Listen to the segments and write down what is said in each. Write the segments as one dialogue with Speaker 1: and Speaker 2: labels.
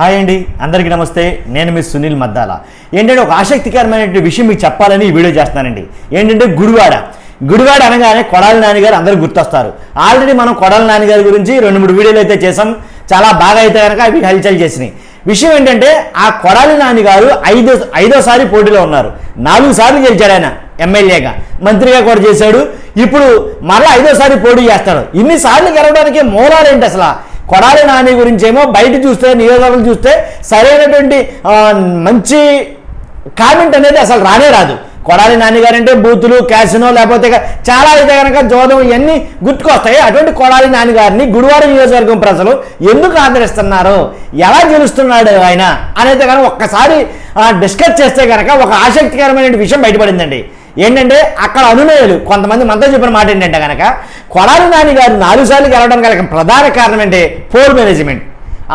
Speaker 1: Hi అండి అందరికీ నమస్తే. నేను మీ సునీల్ మద్దాల. ఏంటంటే ఒక ఆసక్తికరమైనటువంటి విషయం మీకు చెప్పాలని ఈ వీడియో చేస్తున్నానండి. ఏంటంటే గుడివాడ. గుడివాడ అనగానే కొడాలి నాన్నగారు అందరూ గుర్తొస్తారు. ఆల్రెడీ మనం కొడాలి నాన్నగారి గురించి రెండు మూడు వీడియోలు అయితే చేసాం చాలా బాగా అయితే కనుక అవి హల్చల్ చేసినాయి. విషయం ఏంటంటే ఆ కొడాలి నాన్నగారు ఐదో ఐదోసారి పోటీలో ఉన్నారు. నాలుగు సార్లు గెలిచాడు ఆయన ఎమ్మెల్యేగా. మంత్రిగా కూడా చేశాడు. ఇప్పుడు మరలా ఐదోసారి పోటీ చేస్తాడు. ఇన్నిసార్లు గెలవడానికి మూలాలు ఏంటి అసలు? కొడాలి నాని గురించి ఏమో బయట చూస్తే నియోజకవర్గం చూస్తే సరైనటువంటి మంచి కామెంట్ అనేది అసలు రానే రాదు. కొడాలి నాన్నగారు అంటే బూతులు క్యాసినో లేకపోతే చాలా అయితే కనుక జోదం ఇవన్నీ గుర్తుకొస్తాయి. అటువంటి కొడాలి నాన్నగారిని గురువారం నియోజకవర్గం ప్రజలు ఎందుకు ఆదరిస్తున్నారు? ఎలా గెలుస్తున్నాడు ఆయన? అనేది కనుక ఒక్కసారి డిస్కస్ చేస్తే కనుక ఒక ఆసక్తికరమైన విషయం బయటపడిందండి. ఏంటంటే అక్కడ అనులేదు కొంతమంది మనతో చెప్పిన మాట ఏంటంటే కనుక కొడాలి నాని గారు నాలుగు సార్లు గెలవడం కనుక ప్రధాన కారణం ఏంటి? Poll management.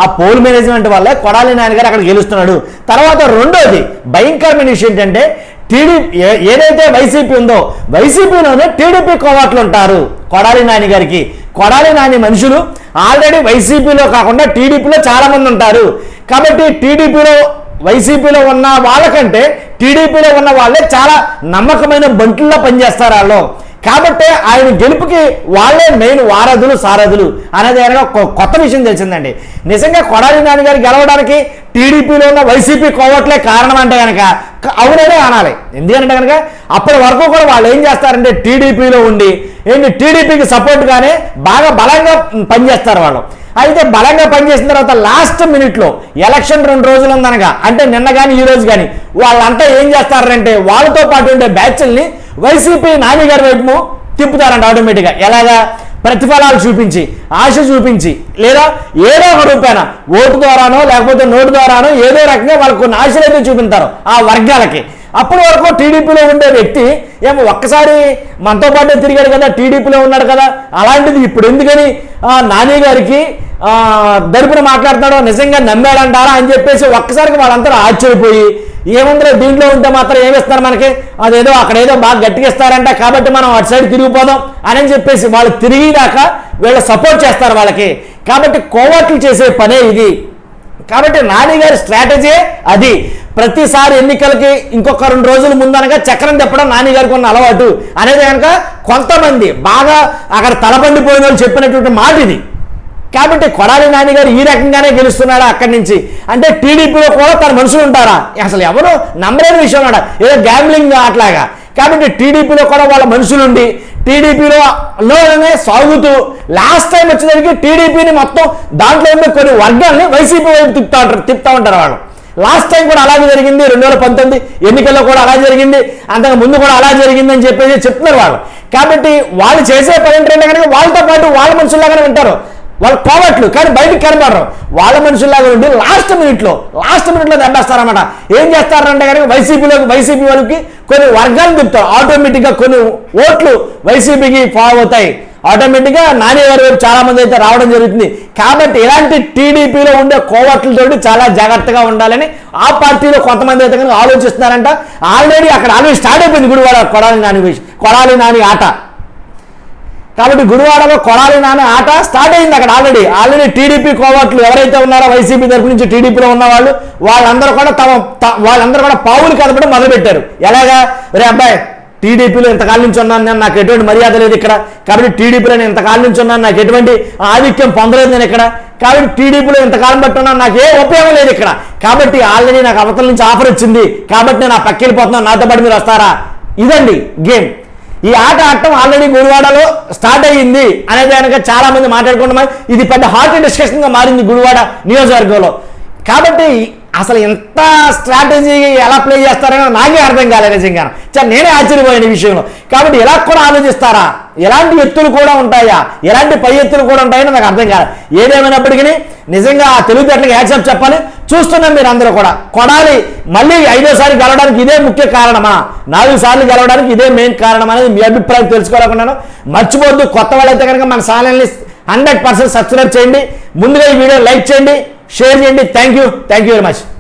Speaker 1: ఆ పోల్ మేనేజ్మెంట్ వల్ల కొడాలి నాని గారు అక్కడ గెలుస్తున్నాడు. తర్వాత రెండోది భయంకరమైన విషయం ఏంటంటే టీడీపీ ఏదైతే వైసీపీ ఉందో వైసీపీలోనే టీడీపీ కోవాట్లు ఉంటారు కొడాలి నాని గారికి. కొడాలి నాని మనుషులు ఆల్రెడీ వైసీపీలో కాకుండా టీడీపీలో చాలామంది ఉంటారు. కాబట్టి టీడీపీలో వైసీపీలో ఉన్న వాళ్ళకంటే టీడీపీలో ఉన్న వాళ్ళే చాలా నమ్మకమైన బంటుల్లో పనిచేస్తారు వాళ్ళు. కాబట్టి ఆయన గెలుపుకి వాళ్ళే మెయిన్ వారధులు సారథులు అనేది ఆయన కొ- కొత్త విషయం తెలిసిందండి. నిజంగా కొడాలి నాన్నగారు గెలవడానికి టీడీపీలో ఉన్న వైసీపీ కోవట్లే కారణం అంటే కనుక క- అవుననే అనాలి. ఎందుకంటే కనుక అప్పటి వరకు కూడా వాళ్ళు ఏం చేస్తారంటే టీడీపీలో ఉండి ఏంటి టీడీపీకి సపోర్ట్గానే బాగా బలంగా పనిచేస్తారు వాళ్ళు. అయితే బలంగా పనిచేసిన తర్వాత లాస్ట్ మినిట్లో ఎలక్షన్ రెండు రోజులు ఉందనగా అంటే నిన్న కానీ ఈ రోజు కానీ వాళ్ళంతా ఏం చేస్తారంటే వాళ్ళతో పాటు ఉండే బ్యాచ్ల్ని వైసీపీ నానిగారి వైపు తిప్పుతారంట ఆటోమేటిక్గా ఎలాగా? ప్రతిఫలాలు చూపించి ఆశ చూపించి లేదా ఏదో ఒక రూపాయన ఓటు ద్వారానో లేకపోతే నోటు ద్వారానో ఏదో రకంగా వాళ్ళకు కొన్ని ఆశలు అయితే చూపించారు ఆ వర్గాలకి. అప్పటి వరకు టీడీపీలో ఉండే వ్యక్తి ఏమో ఒక్కసారి మనతో పాటు తిరిగాడు కదా టీడీపీలో ఉన్నాడు కదా అలాంటిది ఇప్పుడు ఎందుకని నాని గారికి దరిపున మాట్లాడుతున్నాడో నిజంగా నమ్మాడంటారా అని చెప్పేసి ఒక్కసారికి వాళ్ళంతా ఆశ్చర్యపోయి ఏముందో దీంట్లో ఉంటే మాత్రం ఏమిస్తారు మనకి? అదేదో అక్కడ ఏదో బాగా గట్టిగా ఇస్తారంట కాబట్టి మనం అటు సైడ్ తిరిగిపోదాం అని చెప్పేసి వాళ్ళు తిరిగిదాకా వీళ్ళు సపోర్ట్ చేస్తారు వాళ్ళకి. కాబట్టి కోవట్లు చేసే పనే ఇది. కాబట్టి నాని గారి స్ట్రాటజీ అది. ప్రతిసారి ఎన్నికలకి ఇంకొక రెండు రోజుల ముందనగా చక్రం తెప్పడం నాని గారికి ఉన్న అలవాటు. అనేది కనుక కొంతమంది బాగా అక్కడ తలబండిపోయిన వాళ్ళు చెప్పినటువంటి మాట ఇది. కాబట్టి కొడాలి నాని గారు ఈ రకంగానే గెలుస్తున్నాడా అక్కడి నుంచి? అంటే టీడీపీలో కూడా తన మనుషులు ఉంటారా? అసలు ఎవరు నమ్మలేని విషయం అన్నాడు ఏదో గ్యాంబ్లింగ్ అట్లాగా. కాబట్టి టీడీపీలో కూడా వాళ్ళ మనుషులుండి టీడీపీలో లోనే సాగుతూ లాస్ట్ టైం వచ్చేసరికి టీడీపీని మొత్తం దాంట్లో ఉన్న కొన్ని వర్గాల్ని వైసీపీ వైపు తిప్పుతా ఉంటారు తిప్పుతా ఉంటారు వాళ్ళు. లాస్ట్ టైం కూడా అలాగే జరిగింది రెండు వేల పంతొమ్మిది ఎన్నికల్లో కూడా అలా జరిగింది అంతకు ముందు కూడా అలా జరిగింది అని చెప్పేసి చెప్తున్నారు వాళ్ళు. కాబట్టి వాళ్ళు చేసే పని ఏంటంటే కనుక వాళ్ళతో పాటు వాళ్ళ మనుషుల్లాగానే ఉంటారు. వాళ్ళు పోవట్లు కానీ బయటికి కనబడరు. వాళ్ళ మనుషుల్లాగా ఉండి లాస్ట్ మినిట్లో లాస్ట్ మినిట్లో దెబ్బేస్తారన్నమాట ఏం చేస్తారంటే కనుక వైసీపీలోకి వైసీపీ వాళ్ళకి కొన్ని వర్గాలు తిప్పుతారు. ఆటోమేటిక్గా కొన్ని ఓట్లు వైసీపీకి ఫాలో అవుతాయి ఆటోమేటిక్గా నాని గారి వైపు చాలా మంది అయితే రావడం జరుగుతుంది. కాబట్టి ఇలాంటి టీడీపీలో ఉండే కోవట్లతోటి చాలా జాగ్రత్తగా ఉండాలని ఆ పార్టీలో కొంతమంది అయితే కనుక ఆలోచిస్తున్నారంట. ఆల్రెడీ అక్కడ ఆల్రెడీ స్టార్ట్ అయిపోయింది గుడివాడ కొడాలి నాని కొడాలి నాని ఆట. కాబట్టి గుడివాడలో కొడాలి నాని ఆట స్టార్ట్ అయింది అక్కడ ఆల్రెడీ. ఆల్రెడీ టీడీపీ కోవట్లు ఎవరైతే ఉన్నారో వైసీపీ తరపు నుంచి టీడీపీలో ఉన్న వాళ్ళు వాళ్ళందరూ కూడా తమ వాళ్ళందరూ కూడా పావులు కదపడం మొదలుపెట్టారు. ఎలాగా? రే అబ్బాయి టీడీపీలో ఇంతకాలం నుంచి ఉన్నాను నేను నాకు ఎటువంటి మర్యాద లేదు ఇక్కడ. కాబట్టి టీడీపీలో నేను ఇంతకాలం నుంచి ఉన్నాను నాకు ఎటువంటి ఆధిక్యం పొందలేదు నేను ఇక్కడ. కాబట్టి టీడీపీలో ఇంతకాలం బట్టి ఉన్నాను నాకు ఏ ఉపయోగం లేదు ఇక్కడ. కాబట్టి ఆల్రెడీ నాకు అవతల నుంచి ఆఫర్ వచ్చింది. కాబట్టి నేను ఆ పక్క వెళ్ళిపోతున్నాను నాతో పాటు మీరు వస్తారా? ఇదండి గేమ్. ఈ ఆట ఆడటం ఆల్రెడీ గుడివాడలో స్టార్ట్ అయ్యింది అనేది కనుక చాలా మంది మాట్లాడుకుంటున్నారు. ఇది పెద్ద హాట్ డిస్కషన్గా మారింది గుడివాడ నియోజకవర్గంలో. కాబట్టి అసలు ఎంత స్ట్రాటజీ ఎలా ప్లే చేస్తారని నాకే అర్థం కాలేదు నిజంగా నేనే ఆశ్చర్యపోయిన ఈ విషయంలో. కాబట్టి ఎలా కూడా ఆలోచిస్తారా? ఎలాంటి ఎత్తులు కూడా ఉంటాయా? ఎలాంటి పై ఎత్తులు కూడా ఉంటాయని నాకు అర్థం కాదు. ఏదేమైనప్పటికీ నిజంగా ఆ తెలివితేటలకు యాక్సెప్ట్ చెప్పాలి. చూస్తున్నాం మీరు అందరూ కూడా. కొడాలి మళ్ళీ ఐదోసారి గెలవడానికి ఇదే ముఖ్య కారణమా? నాలుగు సార్లు గెలవడానికి ఇదే మెయిన్ కారణం అనేది మీ అభిప్రాయం తెలుసుకోవాలనుకున్నాను. మర్చిపోద్దు కొత్త వాళ్ళైతే కనుక మన ఛానల్ని హండ్రెడ్ పర్సెంట్ సబ్స్క్రైబ్ చేయండి. ముందుగా ఈ వీడియో లైక్ చేయండి షేర్ చేయండి. Thank you thank you very much